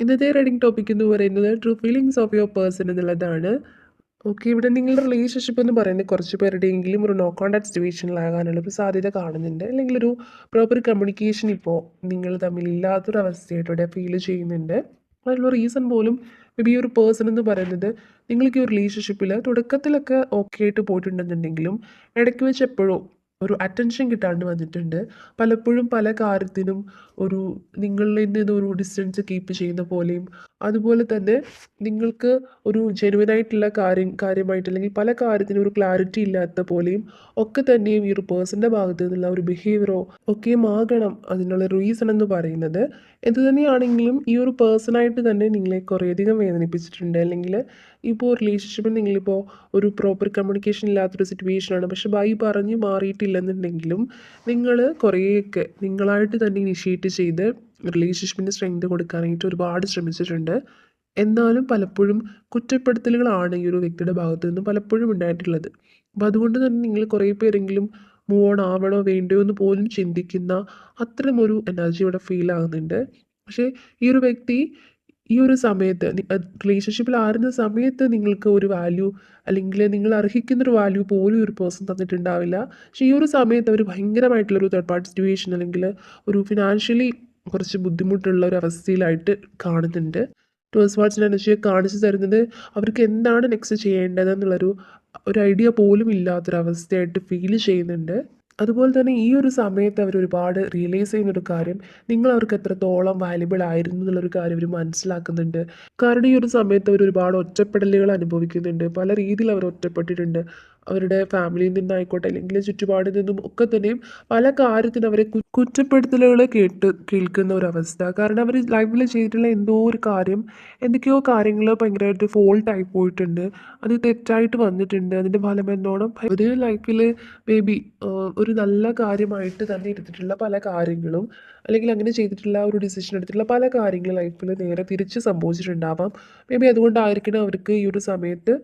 ഇന്നത്തെ reading topic എന്ന് പറയുന്നത് true feelings of your person എന്നുള്ളതാണ്. ഓക്കെ ഇവിടെ നിങ്ങളുടെ റിലേഷൻഷിപ്പ് എന്ന് പറയുന്നത് കുറച്ച് പേരുടെയെങ്കിലും ഒരു നോ കോണ്ടാക്ട് സിറ്റുവേഷനിലാകാനുള്ള ഒരു സാധ്യത കാണുന്നുണ്ട്. അല്ലെങ്കിൽ ഒരു പ്രോപ്പർ കമ്മ്യൂണിക്കേഷൻ ഇപ്പോൾ നിങ്ങൾ തമ്മിൽ ഇല്ലാത്തൊരവസ്ഥയായിട്ട് ഇവിടെ ഫീൽ ചെയ്യുന്നുണ്ട്. അതിനുള്ള റീസൺ പോലും മേ ബി ഒരു പേഴ്സൺ എന്ന് പറയുന്നത് നിങ്ങൾക്ക് ഈ റിലേഷൻഷിപ്പിൽ തുടക്കത്തിലൊക്കെ ഓക്കെ ആയിട്ട് പോയിട്ടുണ്ടെന്നുണ്ടെങ്കിലും ഇടയ്ക്ക് വെച്ച് എപ്പോഴോ ഒരു അറ്റൻഷൻ കിട്ടാണ്ട് വന്നിട്ടുണ്ട്. പലപ്പോഴും പല കാര്യത്തിനും ഒരു നിങ്ങളിൽ നിന്ന് ഒരു ഡിസ്റ്റൻസ് കീപ്പ് ചെയ്യുന്ന പോലെയും അതുപോലെ തന്നെ നിങ്ങൾക്ക് ഒരു ജെനുവനായിട്ടുള്ള കാര്യം കാര്യമായിട്ട് അല്ലെങ്കിൽ പല കാര്യത്തിനും ഒരു ക്ലാരിറ്റി ഇല്ലാത്ത പോലെയും ഒക്കെ തന്നെയും ഈ ഒരു പേഴ്സന്റെ ഭാഗത്തു നിന്നുള്ള ഒരു ബിഹേവിയറോ ഒക്കെയും ആകണം അതിനുള്ള റീസൺ എന്ന് പറയുന്നത്. എന്തു തന്നെയാണെങ്കിലും ഈ ഒരു പേഴ്സണായിട്ട് തന്നെ നിങ്ങളെ കുറേയധികം വേദനിപ്പിച്ചിട്ടുണ്ട്. അല്ലെങ്കിൽ ഇപ്പോൾ റിലേഷൻഷിപ്പിൽ നിങ്ങളിപ്പോൾ ഒരു പ്രോപ്പർ കമ്മ്യൂണിക്കേഷൻ ഇല്ലാത്തൊരു സിറ്റുവേഷനാണ് പക്ഷെ ബൈ പറഞ്ഞ് മാറിയിട്ടില്ലെന്നുണ്ടെങ്കിലും നിങ്ങൾ കുറേയൊക്കെ നിങ്ങളായിട്ട് തന്നെ ഇനിഷ്യേറ്റ് ചെയ്ത് റിലേഷൻഷിപ്പിന് സ്ട്രെങ്ത് കൊടുക്കാനായിട്ട് ഒരുപാട് ശ്രമിച്ചിട്ടുണ്ട്. എന്നാലും പലപ്പോഴും കുറ്റപ്പെടുത്തലുകളാണ് ഈ ഒരു വ്യക്തിയുടെ ഭാഗത്തു നിന്നും പലപ്പോഴും ഉണ്ടായിട്ടുള്ളത്. അപ്പോൾ അതുകൊണ്ട് തന്നെ നിങ്ങൾ കുറേ പേരെങ്കിലും മൂവ് ഓൺ ആവണോ വേണ്ടയോ എന്ന് പോലും ചിന്തിക്കുന്ന അത്തരം ഒരു എനർജി ഇവിടെ ഫീൽ ആകുന്നുണ്ട്. പക്ഷേ ഈ ഒരു വ്യക്തി ഈ ഒരു സമയത്ത് റിലേഷൻഷിപ്പിൽ ആരുന്ന സമയത്ത് നിങ്ങൾക്ക് ഒരു വാല്യൂ അല്ലെങ്കിൽ നിങ്ങൾ അർഹിക്കുന്നൊരു വാല്യൂ പോലും ഒരു പേഴ്സൺ തന്നിട്ടുണ്ടാവില്ല. പക്ഷേ ഈ ഒരു സമയത്ത് അവർ ഭയങ്കരമായിട്ടുള്ളൊരു തേർഡ് പാർട്ടി സിറ്റുവേഷൻ അല്ലെങ്കിൽ ഒരു ഫിനാൻഷ്യലി കുറച്ച് ബുദ്ധിമുട്ടുള്ള ഒരു അവസ്ഥയിലായിട്ട് കാണുന്നുണ്ട്. ടോസ് വാട്സിന്റെ എനർജിയെ കാണിച്ചു തരുന്നത് അവർക്ക് എന്താണ് നെക്സ്റ്റ് ചെയ്യേണ്ടതെന്നുള്ളൊരു ഒരു ഐഡിയ പോലും ഇല്ലാത്തൊരവസ്ഥയായിട്ട് ഫീൽ ചെയ്യുന്നുണ്ട്. അതുപോലെ തന്നെ ഈ ഒരു സമയത്ത് അവർ ഒരുപാട് റിയലൈസ് ചെയ്യുന്നൊരു കാര്യം നിങ്ങൾ അവർക്ക് എത്രത്തോളം വാല്യുബിൾ ആയിരുന്നു എന്നുള്ളൊരു കാര്യം അവർ മനസ്സിലാക്കുന്നുണ്ട്. കാരണം ഈ ഒരു സമയത്ത് അവർ ഒരുപാട് ഒറ്റപ്പെടലുകൾ അനുഭവിക്കുന്നുണ്ട്. പല രീതിയിൽ അവർ ഒറ്റപ്പെട്ടിട്ടുണ്ട്. അവരുടെ ഫാമിലിയിൽ നിന്നായിക്കോട്ടെ അല്ലെങ്കിൽ ചുറ്റുപാടിൽ നിന്നും ഒക്കെ തന്നെയും പല കാര്യത്തിനും അവരെ കുറ്റപ്പെടുത്തലുകൾ കേട്ട് കേൾക്കുന്ന ഒരു അവസ്ഥ കാരണം അവർ ലൈഫിൽ ചെയ്തിട്ടുള്ള എന്തോ ഒരു കാര്യം എന്തൊക്കെയോ കാര്യങ്ങൾ ഭയങ്കരമായിട്ട് ഫോൾട്ടായി പോയിട്ടുണ്ട്. അത് തെറ്റായിട്ട് വന്നിട്ടുണ്ട്. അതിന്റെ ഫലം എന്നോണം ഒരു ലൈഫിൽ മേ ബി ഒരു നല്ല കാര്യമായിട്ട് തന്നെ എടുത്തിട്ടുള്ള പല കാര്യങ്ങളും അല്ലെങ്കിൽ അങ്ങനെ ചെയ്തിട്ടുള്ള ഒരു ഡിസിഷൻ എടുത്തിട്ടുള്ള പല കാര്യങ്ങളും ലൈഫിൽ നേരെ തിരിച്ച് സംഭവിച്ചിട്ടുണ്ടാവാം. മേ ബി അതുകൊണ്ടായിരിക്കണം അവർക്ക് ഈ ഒരു സമയത്ത്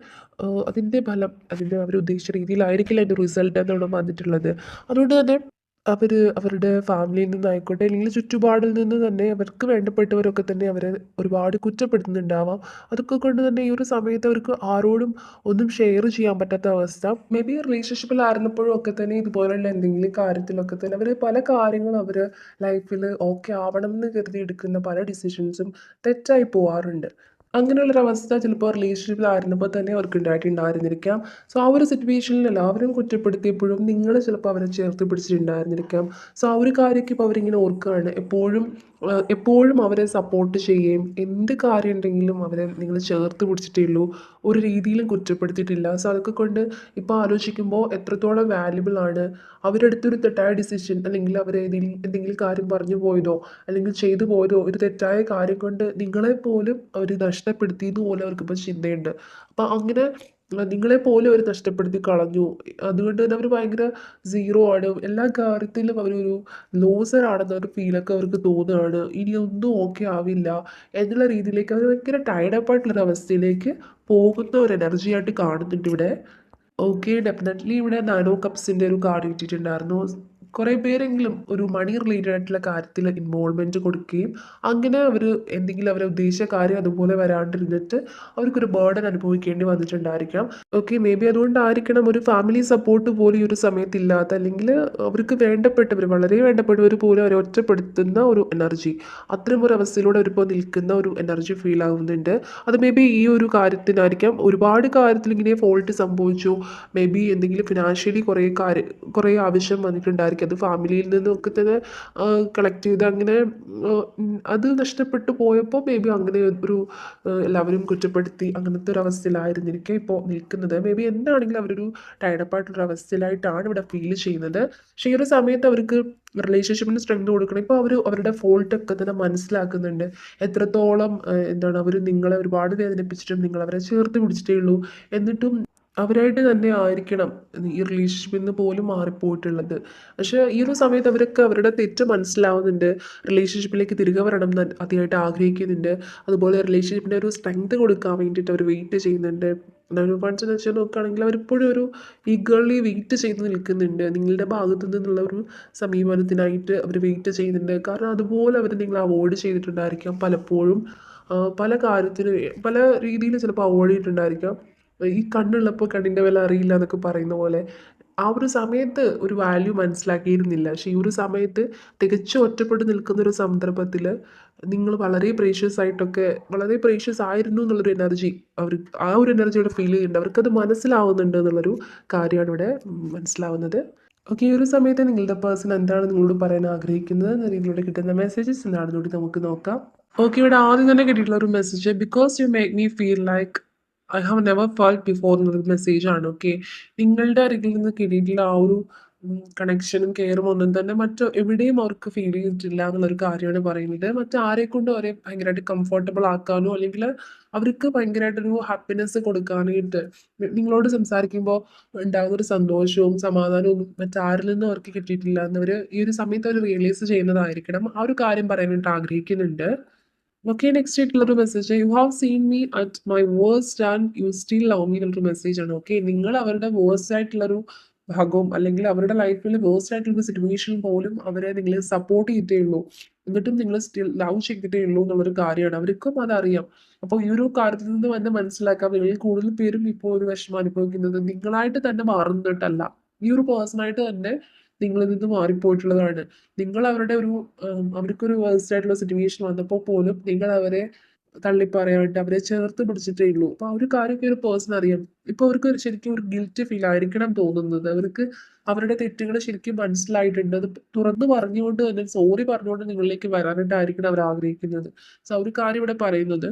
അതിന്റെ ഫലം അതിന്റെ അവർ ഉദ്ദേശിച്ച രീതിയിലായിരിക്കില്ല അതിന്റെ റിസൾട്ട് എന്നോട് വന്നിട്ടുള്ളത്. അതുകൊണ്ട് തന്നെ അവർ അവരുടെ ഫാമിലിയിൽ നിന്നായിക്കോട്ടെ അല്ലെങ്കിൽ ചുറ്റുപാടിൽ നിന്ന് തന്നെ അവർക്ക് വേണ്ടപ്പെട്ടവരൊക്കെ തന്നെ അവരെ ഒരുപാട് കുറ്റപ്പെടുത്തുന്നുണ്ടാവാം. അതൊക്കെ കൊണ്ട് തന്നെ ഈ ഒരു സമയത്ത് അവർക്ക് ആരോടും ഒന്നും ഷെയർ ചെയ്യാൻ പറ്റാത്ത അവസ്ഥ. മേ ബി റിലേഷൻഷിപ്പിലായിരുന്നപ്പോഴും ഒക്കെ തന്നെ ഇതുപോലെയുള്ള എന്തെങ്കിലും കാര്യത്തിലൊക്കെ തന്നെ അവർ പല കാര്യങ്ങളും അവർ ലൈഫിൽ ഓക്കെ ആവണം എന്ന് കരുതി എടുക്കുന്ന പല ഡിസിഷൻസും തെറ്റായി പോവാറുണ്ട്. അങ്ങനെയുള്ളൊരവസ്ഥ ചിലപ്പോൾ റിലേഷൻഷിപ്പിലായിരുന്നപ്പോൾ തന്നെ അവർക്ക് ഉണ്ടായിട്ടുണ്ടായിരുന്നിരിക്കാം സോ ആ ഒരു സിറ്റുവേഷനിൽ എല്ലാവരും കുറ്റപ്പെടുത്തിയപ്പോഴും നിങ്ങൾ ചിലപ്പോൾ അവരെ ചേർത്ത് പിടിച്ചിട്ടുണ്ടായിരുന്നിരിക്കാം. സോ ആ ഒരു കാര്യമൊക്കെ ഇപ്പോൾ അവരിങ്ങനെ ഓർക്കുകയാണ്. എപ്പോഴും എപ്പോഴും അവരെ സപ്പോർട്ട് ചെയ്യുകയും എന്ത് കാര്യം ഉണ്ടെങ്കിലും അവരെ നിങ്ങൾ ചേർത്ത് പിടിച്ചിട്ടേ ഉള്ളൂ. ഒരു രീതിയിലും കുറ്റപ്പെടുത്തിയിട്ടില്ല. സോ അതൊക്കെ കൊണ്ട് ഇപ്പോൾ ആലോചിക്കുമ്പോൾ എത്രത്തോളം വാല്യുബിൾ ആണ് അവരെടുത്തൊരു തെറ്റായ ഡിസിഷൻ അല്ലെങ്കിൽ അവർ ഏതെങ്കിലും എന്തെങ്കിലും കാര്യം പറഞ്ഞു പോയതോ അല്ലെങ്കിൽ ചെയ്തു പോയതോ ഒരു തെറ്റായ കാര്യം കൊണ്ട് നിങ്ങളെ പോലും അവർ നഷ്ടപ്പെടുത്തിയെന്ന് പോലും അവർക്കിപ്പോൾ ചിന്തയുണ്ട്. അപ്പം അങ്ങനെ നിങ്ങളെ പോലും അവർ നഷ്ടപ്പെടുത്തി കളഞ്ഞു. അതുകൊണ്ട് തന്നെ അവർ ഭയങ്കര സീറോ ആണ്. എല്ലാ കാര്യത്തിലും അവരൊരു ലോസർ ആണെന്ന ഒരു ഫീലൊക്കെ അവർക്ക് തോന്നുകയാണ്. ഇനി ഒന്നും ഓക്കെ ആവില്ല എന്നുള്ള രീതിയിലേക്ക് അവർ ഭയങ്കര ടയർഡപ്പ് ആയിട്ടുള്ളൊരു അവസ്ഥയിലേക്ക് പോകുന്ന ഒരു എനർജി ആയിട്ട് കാണുന്നുണ്ട് ഇവിടെ. ഓക്കെ ഡെഫിനറ്റ്ലി ഇവിടെ നാനോ കപ്സിന്റെ ഒരു കാർഡ് കിട്ടിയിട്ടുണ്ടായിരുന്നു. കുറേ പേരെങ്കിലും ഒരു മണി റിലേറ്റഡ് ആയിട്ടുള്ള കാര്യത്തിൽ ഇൻവോൾവ്മെന്റ് കൊടുക്കുകയും അങ്ങനെ അവർ എന്തെങ്കിലും അവരെ ഉദ്ദേശിച്ച കാര്യം അതുപോലെ വരാണ്ടിരുന്നിട്ട് അവർക്കൊരു ബേർഡൻ അനുഭവിക്കേണ്ടി വന്നിട്ടുണ്ടായിരിക്കാം. ഓക്കെ മേ ബി അതുകൊണ്ടായിരിക്കണം ഒരു ഫാമിലി സപ്പോർട്ട് പോലും ഈ ഒരു സമയത്ത് ഇല്ലാത്ത അല്ലെങ്കിൽ അവർക്ക് വേണ്ടപ്പെട്ടവർ വളരെ വേണ്ടപ്പെട്ടവർ പോലും അവരെ ഒറ്റപ്പെടുത്തുന്ന ഒരു എനർജി അത്തരം ഒരു അവസ്ഥയിലൂടെ അവരിപ്പോൾ നിൽക്കുന്ന ഒരു എനർജി ഫീൽ ആവുന്നുണ്ട്. അത് മേ ബി ഈ ഒരു കാര്യത്തിനായിരിക്കാം. ഒരുപാട് കാര്യത്തിൽ ഇങ്ങനെ ഫോൾട്ട് സംഭവിച്ചു. മേ ബി എന്തെങ്കിലും ഫിനാൻഷ്യലി കുറേ കാര്യം കുറേ ആവശ്യം വന്നിട്ടുണ്ടായിരിക്കും. അത് ഫാമിലിയിൽ നിന്നൊക്കെ തന്നെ കളക്ട് ചെയ്ത് അങ്ങനെ അത് നഷ്ടപ്പെട്ടു പോയപ്പോൾ മേ ബി അങ്ങനെ ഒരു എല്ലാവരും കുറ്റപ്പെടുത്തി അങ്ങനത്തെ ഒരു അവസ്ഥയിലായിരുന്നിരിക്കും ഇപ്പോൾ നിൽക്കുന്നത്. മേ ബി എന്താണെങ്കിലും അവരൊരു ആയിട്ടുള്ള അവസ്ഥയിലായിട്ടാണ് ഇവിടെ ഫീൽ ചെയ്യുന്നത്. പക്ഷേ ഈ ഒരു സമയത്ത് അവർക്ക് റിലേഷൻഷിപ്പിന് സ്ട്രെങ്ത് കൊടുക്കണം. ഇപ്പോൾ അവർ അവരുടെ ഫോൾട്ടൊക്കെ തന്നെ മനസ്സിലാക്കുന്നുണ്ട്. എത്രത്തോളം എന്താണ് അവർ നിങ്ങളെ ഒരുപാട് വേദനിപ്പിച്ചിട്ടും നിങ്ങൾ അവരെ ചേർത്ത് പിടിച്ചിട്ടേ ഉള്ളൂ. എന്നിട്ടും അവരായിട്ട് തന്നെ ആയിരിക്കണം ഈ റിലേഷൻഷിപ്പിൽ നിന്ന് പോലും മാറിപ്പോയിട്ടുള്ളത്. പക്ഷേ ഈ ഒരു സമയത്ത് അവരൊക്കെ അവരുടെ തെറ്റ് മനസ്സിലാവുന്നുണ്ട്. റിലേഷൻഷിപ്പിലേക്ക് തിരികെ വരണം എന്ന് അതിയായിട്ട് ആഗ്രഹിക്കുന്നുണ്ട്. അതുപോലെ റിലേഷൻഷിപ്പിന്റെ ഒരു സ്ട്രെങ്ത് കൊടുക്കാൻ വേണ്ടിയിട്ട് അവർ വെയിറ്റ് ചെയ്യുന്നുണ്ട്. ഫണ്ട്സ് എന്ന് വെച്ചാൽ നോക്കുകയാണെങ്കിൽ അവരിപ്പോഴും ഒരു ഈഗർലി വെയിറ്റ് ചെയ്ത് നിൽക്കുന്നുണ്ട്. നിങ്ങളുടെ ഭാഗത്തു നിന്നുള്ള ഒരു സമീപനത്തിനായിട്ട് അവർ വെയിറ്റ് ചെയ്യുന്നുണ്ട്. കാരണം അതുപോലെ അവർ നിങ്ങൾ അവോയ്ഡ് ചെയ്തിട്ടുണ്ടായിരിക്കാം പലപ്പോഴും. പല കാര്യത്തിന് പല രീതിയിൽ ചിലപ്പോൾ അവോയ്ഡ് ചെയ്തിട്ടുണ്ടായിരിക്കാം. ഈ കണ്ണുള്ളപ്പോൾ കണ്ണിന്റെ വില അറിയില്ല എന്നൊക്കെ പറയുന്ന പോലെ ആ ഒരു സമയത്ത് ഒരു വാല്യൂ മനസ്സിലാക്കിയിരുന്നില്ല. പക്ഷേ ഈ ഒരു സമയത്ത് തികച്ചും ഒറ്റപ്പെട്ട് നിൽക്കുന്ന ഒരു സന്ദർഭത്തിൽ നിങ്ങൾ വളരെ പ്രേഷ്യസ് ആയിട്ടൊക്കെ വളരെ പ്രേഷ്യസ് ആയിരുന്നു എന്നുള്ളൊരു എനർജി അവർ ആ ഒരു എനർജിയുടെ ഫീൽ ചെയ്യുന്നുണ്ട്. അവർക്കത് മനസ്സിലാവുന്നുണ്ട് എന്നുള്ളൊരു കാര്യമാണ് ഇവിടെ മനസ്സിലാവുന്നത്. ഓക്കെ ഈ ഒരു സമയത്ത് നിങ്ങളുടെ പേഴ്സൺ എന്താണ് നിങ്ങളോട് പറയാൻ ആഗ്രഹിക്കുന്നത് എന്ന രീതിയിലൂടെ കിട്ടുന്ന മെസ്സേജസ് എന്താണെന്നുകൂടി നമുക്ക് നോക്കാം. ഓക്കെ ഇവിടെ ആദ്യം തന്നെ കിട്ടിയിട്ടുള്ള ഒരു message because you make me feel like I have never felt before എന്നുള്ളൊരു ആണ് ഓക്കെ നിങ്ങളുടെ അരികിൽ നിന്ന് കിട്ടിയിട്ടുള്ള ആ ഒരു കണക്ഷനും കെയറും ഒന്നും തന്നെ മറ്റോ എവിടെയും അവർക്ക് ഫീൽ ചെയ്തിട്ടില്ല എന്നുള്ളൊരു കാര്യമാണ് പറയുന്നത്. മറ്റാരെക്കൊണ്ടും അവരെ ഭയങ്കരമായിട്ട് കംഫർട്ടബിൾ ആക്കാനോ അല്ലെങ്കിൽ അവർക്ക് ഭയങ്കരമായിട്ടൊരു ഹാപ്പിനെസ് കൊടുക്കാനായിട്ട് നിങ്ങളോട് സംസാരിക്കുമ്പോൾ ഉണ്ടാകുന്ന ഒരു സന്തോഷവും സമാധാനവും ഒന്നും മറ്റാരിൽ നിന്നും അവർക്ക് കിട്ടിയിട്ടില്ല എന്നവർ ഈ ഒരു സമയത്ത് അവർ റിയലൈസ് ചെയ്യുന്നതായിരിക്കണം. ആ ഒരു കാര്യം പറയാനായിട്ട് ആഗ്രഹിക്കുന്നുണ്ട്. ഓക്കെ നെക്സ്റ്റ് ആയിട്ടുള്ളൊരു message you have seen me at my worst and you still love me message ആണ് ഓക്കെ നിങ്ങൾ അവരുടെ വേഴ്സ്റ്റ് ആയിട്ടുള്ളൊരു ഭാഗവും അല്ലെങ്കിൽ അവരുടെ ലൈഫിൽ വേഴ്സ്റ്റ് ആയിട്ടുള്ള സിറ്റുവേഷൻ പോലും അവരെ നിങ്ങൾ സപ്പോർട്ട് ചെയ്തിട്ടേ ഉള്ളൂ. എന്നിട്ടും നിങ്ങൾ സ്റ്റിൽ ലവ് ചെയ്തിട്ടേ ഉള്ളൂ എന്നുള്ളൊരു കാര്യമാണ്. അവർക്കും അതറിയാം. അപ്പോൾ ഈ ഒരു കാര്യത്തിൽ നിന്ന് തന്നെ മനസ്സിലാക്കാം നിങ്ങൾ കൂടുതൽ പേരും ഇപ്പോൾ ഒരു വിഷമം അനുഭവിക്കുന്നത് നിങ്ങളായിട്ട് തന്നെ മാറുന്നിട്ടല്ല. ഈ ഒരു പേഴ്സണായിട്ട് തന്നെ നിങ്ങളിൽ നിന്ന് മാറിപ്പോയിട്ടുള്ളതാണ്. നിങ്ങൾ അവരുടെ ഒരു അവർക്കൊരു വേഴ്സ്റ്റ് ആയിട്ടുള്ള സിറ്റുവേഷൻ വന്നപ്പോൾ പോലും നിങ്ങൾ അവരെ തള്ളിപ്പറയാണ്ട് അവരെ ചേർത്ത് പിടിച്ചിട്ടേ ഉള്ളൂ. അപ്പോൾ ആ ഒരു കാര്യമൊക്കെ ഒരു പേഴ്സൺ അറിയാം. ഇപ്പോൾ അവർക്ക് ശരിക്കും ഒരു ഗിൽറ്റ് ഫീൽ ആയിരിക്കണം തോന്നുന്നത്. അവർക്ക് അവരുടെ തെറ്റുകൾ ശരിക്കും മനസ്സിലായിട്ടുണ്ട്. അത് തുറന്ന് പറഞ്ഞുകൊണ്ട് തന്നെ സോറി പറഞ്ഞുകൊണ്ട് നിങ്ങളിലേക്ക് വരാനായിട്ടായിരിക്കണം അവർ ആഗ്രഹിക്കുന്നത്. സോ ആ ഒരു കാര്യം ഇവിടെ പറയുന്നത്.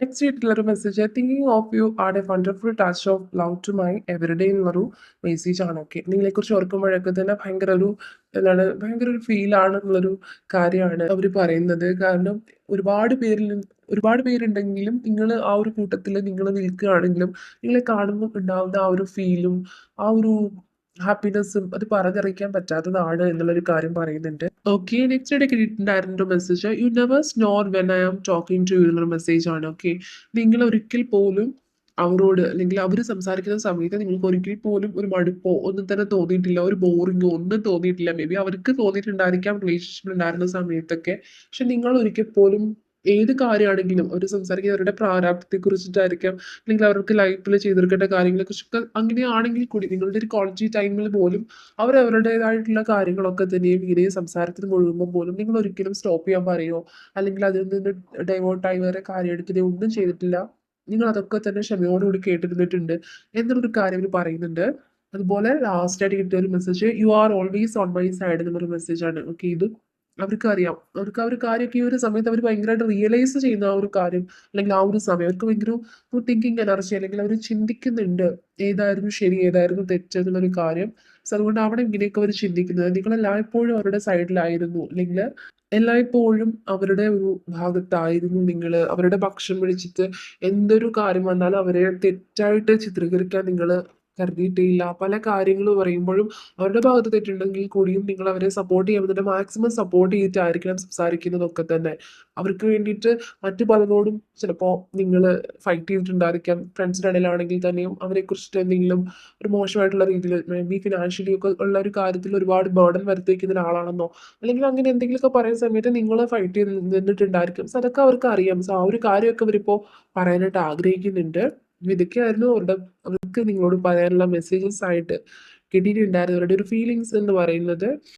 ആയിട്ടുള്ളൊരു message thinking of you are a wonderful touch of love to my everyday എന്നൊരു മെസ്സേജ് ആണ്. ഓക്കെ നിങ്ങളെക്കുറിച്ച് ഓർക്കുമ്പോഴൊക്കെ തന്നെ ഭയങ്കര ഒരു എന്താണ് ഭയങ്കര ഒരു ഫീലാണ് എന്നുള്ളൊരു കാര്യമാണ് അവർ പറയുന്നത്. കാരണം ഒരുപാട് പേരിൽ ഒരുപാട് പേരുണ്ടെങ്കിലും നിങ്ങൾ ആ ഒരു കൂട്ടത്തിൽ നിങ്ങൾ നിൽക്കുകയാണെങ്കിലും നിങ്ങളെ കാണുമ്പോൾ ഉണ്ടാകുന്ന ആ ഒരു ഫീലും ആ ഒരു ഹാപ്പിനെസ്സും അത് പറഞ്ഞറിയിക്കാൻ പറ്റാത്തതാണ് എന്നുള്ളൊരു കാര്യം പറയുന്നുണ്ട്. ഓക്കെ നെക്സ്റ്റ് ഇടയ്ക്ക് കിട്ടിയിട്ടുണ്ടായിരുന്ന ഒരു message you never snore when I am talking to you message ആണ് ഓക്കെ നിങ്ങൾ ഒരിക്കൽ പോലും അവരോട് അല്ലെങ്കിൽ അവർ സംസാരിക്കുന്ന സമയത്ത് നിങ്ങൾക്ക് ഒരിക്കൽ പോലും ഒരു മടുപ്പോ ഒന്നും തന്നെ തോന്നിയിട്ടില്ല. ഒരു ബോറിങ്ങോ ഒന്നും തോന്നിയിട്ടില്ല. മേ ബി അവർക്ക് തോന്നിയിട്ടുണ്ടായിരിക്കാം റിലേഷൻഷിപ്പിൽ ഉണ്ടായിരുന്ന സമയത്തൊക്കെ. പക്ഷെ നിങ്ങൾ ഒരിക്കൽ പോലും ഏത് കാര്യമാണെങ്കിലും അവർ സംസാരിക്കുന്നത് അവരുടെ പ്രാരാബ്ദത്തെ കുറിച്ചിട്ടായിരിക്കാം അല്ലെങ്കിൽ അവർക്ക് ലൈഫിൽ ചെയ്തെടുക്കേണ്ട കാര്യങ്ങളെക്കുറിച്ചൊക്കെ അങ്ങനെയാണെങ്കിൽ കൂടി നിങ്ങളുടെ ഒരു കോളേജ് ടൈമിൽ പോലും അവർ അവരുടേതായിട്ടുള്ള കാര്യങ്ങളൊക്കെ തന്നെയും ഇങ്ങനെ സംസാരത്തിന് മുഴുകുമ്പോൾ പോലും നിങ്ങൾ ഒരിക്കലും സ്റ്റോപ്പ് ചെയ്യാൻ പറയോ അല്ലെങ്കിൽ അതിൽ നിന്ന് ഡൈവേർട്ടായി വേറെ കാര്യം എടുക്കുകയോ ഒന്നും ചെയ്തിട്ടില്ല. നിങ്ങൾ അതൊക്കെ തന്നെ ക്ഷമയോടുകൂടി കേട്ടിരുന്നിട്ടുണ്ട് എന്നുള്ളൊരു കാര്യം ഇവർ പറയുന്നുണ്ട്. അതുപോലെ ലാസ്റ്റ് ആയിട്ട് കിട്ടിയ ഒരു message you are always on my side എന്നുള്ളൊരു ആണ് ഓക്കെ ഇതും അവർക്കറിയാം. അവർക്ക് ആ ഒരു കാര്യമൊക്കെ ഈ ഒരു സമയത്ത് അവർ ഭയങ്കരമായിട്ട് റിയലൈസ് ചെയ്യുന്ന ആ ഒരു കാര്യം അല്ലെങ്കിൽ ആ ഒരു സമയം അവർക്ക് ഭയങ്കര ഒരു തിങ്കിങ് എനർജി അല്ലെങ്കിൽ അവർ ചിന്തിക്കുന്നുണ്ട്. ഏതായിരുന്നു ശരി ഏതായിരുന്നു തെറ്റ് എന്നുള്ളൊരു കാര്യം. സോ അതുകൊണ്ട് അവിടെ ഇങ്ങനെയൊക്കെ അവർ ചിന്തിക്കുന്നത്. നിങ്ങൾ എല്ലായ്പ്പോഴും അവരുടെ സൈഡിലായിരുന്നു അല്ലെങ്കിൽ എല്ലായ്പ്പോഴും അവരുടെ ഒരു ഭാഗത്തായിരുന്നു നിങ്ങൾ. അവരുടെ പക്ഷം പിടിച്ചിട്ട് എന്തൊരു കാര്യം വന്നാലും അവരെ തെറ്റായിട്ട് ചിത്രീകരിക്കാൻ നിങ്ങൾ കരുതിയിട്ടേയില്ല. പല കാര്യങ്ങൾ പറയുമ്പോഴും അവരുടെ ഭാഗത്ത് തെറ്റുണ്ടെങ്കിൽ കൂടിയും നിങ്ങൾ അവരെ സപ്പോർട്ട് വേണ്ടിയിട്ട് മാക്സിമം സപ്പോർട്ട് ചെയ്തിട്ടായിരിക്കണം സംസാരിക്കുന്നതൊക്കെ തന്നെ. അവർക്ക് വേണ്ടിയിട്ട് മറ്റു പലരോടും ചിലപ്പോൾ നിങ്ങൾ ഫൈറ്റ് ചെയ്തിട്ടുണ്ടായിരിക്കാം. ഫ്രണ്ട്സിന്റെ ഇടയിലാണെങ്കിൽ തന്നെയും അവരെക്കുറിച്ചിട്ട് എന്തെങ്കിലും ഒരു മോശമായിട്ടുള്ള രീതിയിൽ മേ ബി ഫിനാൻഷ്യലി ഒക്കെ ഉള്ള ഒരു കാര്യത്തിൽ ഒരുപാട് ബർഡൻ വരുത്തിക്കുന്ന ഒരാളാണെന്നോ അല്ലെങ്കിൽ അങ്ങനെ എന്തെങ്കിലുമൊക്കെ പറയുന്ന സമയത്ത് നിങ്ങൾ ഫൈറ്റ് ചെയ്ത് നിന്നിട്ടുണ്ടായിരിക്കും. സോ അതൊക്കെ അവർക്ക് അറിയാം. സോ ആ ഒരു കാര്യമൊക്കെ അവരിപ്പോൾ പറയാനായിട്ട് ആഗ്രഹിക്കുന്നുണ്ട്. ഇതൊക്കെയായിരുന്നു അവരുടെ അവർക്ക് നിങ്ങളോട് പറയാനുള്ള മെസ്സേജസ് ആയിട്ട് കിട്ടിയിട്ടുണ്ടായിരുന്നു അവരുടെ ഒരു ഫീലിങ്സ് എന്ന് പറയുന്നത്.